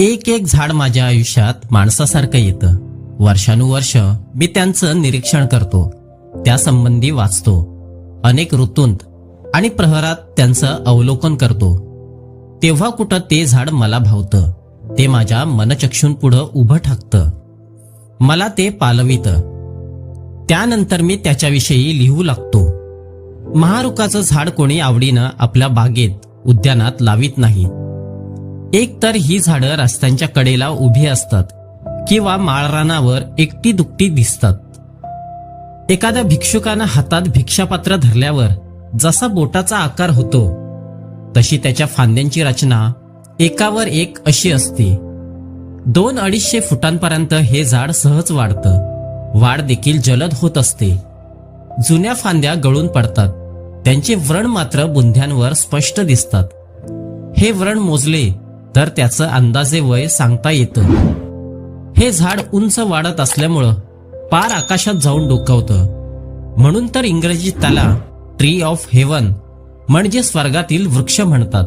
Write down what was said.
एक एक झाड माझ्या आयुष्यात माणसासारखं येतं. वर्षानुवर्ष मी त्यांचं निरीक्षण करतो. त्यासंबंधी वाचतो. अनेक ऋतूंत आणि प्रहरात त्यांचं अवलोकन करतो. तेव्हा कुठं ते झाड मला भावतं ते माझ्या मनचक्षून पुढं उभं ठाकतं. मला ते पालवितं. त्यानंतर मी त्याच्याविषयी लिहू लागतो. महारुखाचं झाड कोणी आवडीनं आपल्या बागेत उद्यानात लावित नाही. एक तर ही झाडं रस्त्यांच्या कडेला उभी असतात किंवा माळरानावर एकटी दुकटी दिसतात. एखाद्या भिक्षुकानं हातात भिक्षापात्र धरल्यावर जसा बोटाचा आकार होतो तशी त्याच्या फांद्यांची रचना एकावर एक अशी असते. दोन अडीचशे फुटांपर्यंत हे झाड सहज वाढतं. वाढ देखील जलद होत असते. जुन्या फांद्या गळून पडतात. त्यांचे व्रण मात्र बुंध्यांवर स्पष्ट दिसतात. हे व्रण मोजले तर त्याचं अंदाजे वय सांगता येतं. हे झाड उंच वाढत असल्यामुळं पार आकाशात जाऊन डोकावतं. म्हणून तर इंग्रजीत त्याला ट्री ऑफ हेवन म्हणजे स्वर्गातील वृक्ष म्हणतात.